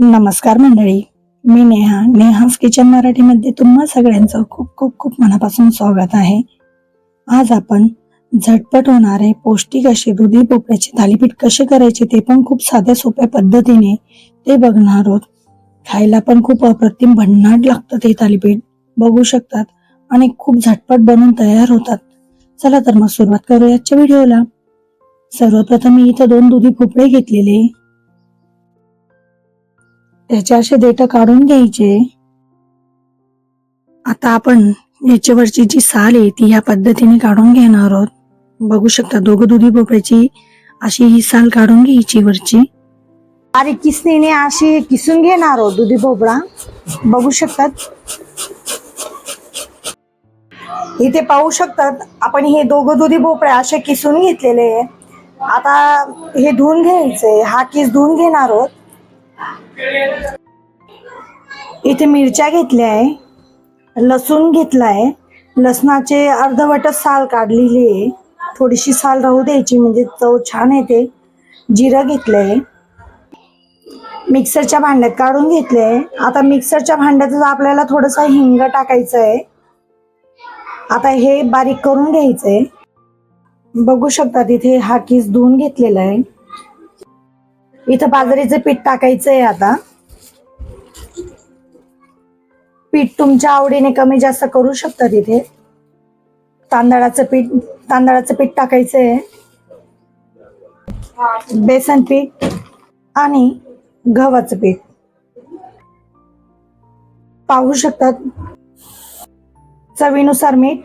नमस्कार मंडळी. मी नेहा. नेहास किचन मराठीमध्ये तुम्हा सगळ्यांचं खूप खूप खूप मनापासून स्वागत आहे. आज आपण झटपट होणारे पौष्टिक असे दुधी भोपळ्याचे थालीपीठ कसे करायचे ते पण खूप साध्या सोप्या पद्धतीने ते बघणार आहोत. खायला पण खूप अप्रतिम भन्नाट लागतं ते थालीपीठ. बघू शकतात आणि खूप झटपट बनून तयार होतात. चला तर मग सुरुवात करूया आजच्या व्हिडिओला. सर्वप्रथम मी इथं दोन दुधी भोपळे घेतलेले. त्याचे असे देठ काढून घ्यायचे. आता आपण याच्यावरची जी साल आहे ती या पद्धतीने काढून घेणार आहोत. बघू शकता दोघं दुधी भोपळ्याची अशी ही साल काढून घ्यायची वरची. अरे किसणीने अशी किसून घेणार आहोत दुधी भोपळा. बघू शकतात. इथे पाहू शकतात आपण हे दोघं दुधी भोपळे असे किसून घेतलेले आहे. आता हे धुवून घ्यायचे हा किस धुवून घेणार आहोत. इथे मिरच्या घेतल्या आहे लसूण घेतलाय लसणाचे अर्धवटच साल काढलेली आहे. थोडीशी साल राहू द्यायची म्हणजे चव छान येते. जिरं घेतलंय. मिक्सरच्या भांड्यात काढून घेतले आता मिक्सरच्या भांड्यातच आपल्याला थोडंसं हिंग टाकायचं आहे आता हे बारीक करून घ्यायचंय. बघू शकता तिथे हा किस धुवून घेतलेला आहे. इथं बाजरीचं पीठ टाकायचंय आता. पीठ तुमच्या आवडीने कमी जास्त करू शकता तिथे. तांदळाचं पीठ तांदळाचं पीठ टाकायचं आहे बेसन पीठ आणि गव्हाचं पीठ. पाहू शकतात. चवीनुसार मीठ.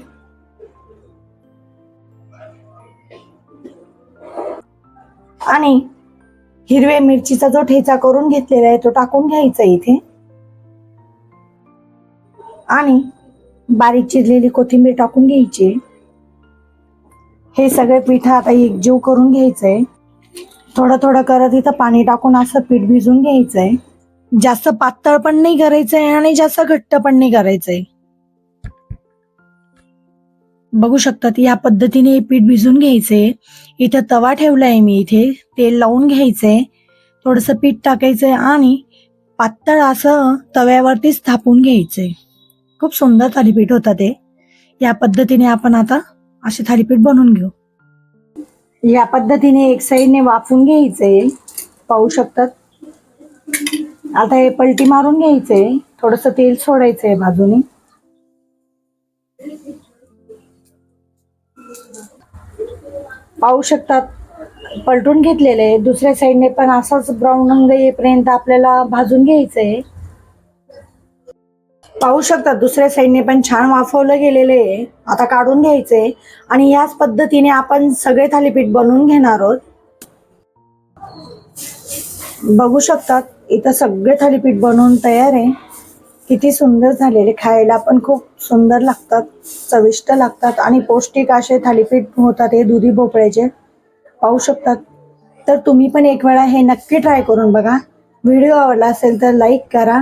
आणि हिरव्या मिरचीचा जो ठेचा करून घेतलेला आहे तो टाकून घ्यायचा इथे. आणि बारीक चिरलेली कोथिंबीर टाकून घ्यायची. हे सगळे पीठ आता एकजीव करून घ्यायचंय. थोडं थोडं करत इथं पाणी टाकून असं पीठ भिजून घ्यायचंय. जास्त पातळ पण नाही करायचंय आणि जास्त घट्ट पण नाही करायचंय. बघू शकतात या पद्धतीने हे पीठ भिजून घ्यायचंय. इथं तवा ठेवलाय मी इथे तेल लावून घ्यायचंय. थोडस पीठ टाकायचंय आणि पातळ असं तव्यावरतीच थापून घ्यायचंय. खूप सुंदर थालीपीठ होतं ते. या पद्धतीने आपण आता असे थालीपीठ बनवून घेऊ. या पद्धतीने एक साईडने वाफून घ्यायचंय पाहू शकतात. आता हे पलटी मारून घ्यायचंय थोडस तेल सोडायचंय बाजूने. पाहू शकतात. पलटून घेतलेले. दुसऱ्या साईडने पण असाच ब्राऊन रंग येईपर्यंत आपल्याला भाजून घ्यायचंय. पाहू शकतात दुसऱ्या साईडने पण छान वाफवलं गेलेले आहे. आता काढून घ्यायचे आणि याच पद्धतीने आपण सगळे थालीपीठ बनवून घेणार आहोत. बघू शकतात इथं सगळे थालीपीठ बनवून तयार आहे. किती सुंदर झालेले खायला पण खूप सुंदर लागतात चविष्ट लागतात आणि पौष्टिक असे थालीपीठ होतात हे दुधी भोपळ्याचे. पाहू शकतात तर तुम्ही पण एक वेळा हे नक्की ट्राय करून बघा. व्हिडिओ आवडला असेल तर लाईक करा.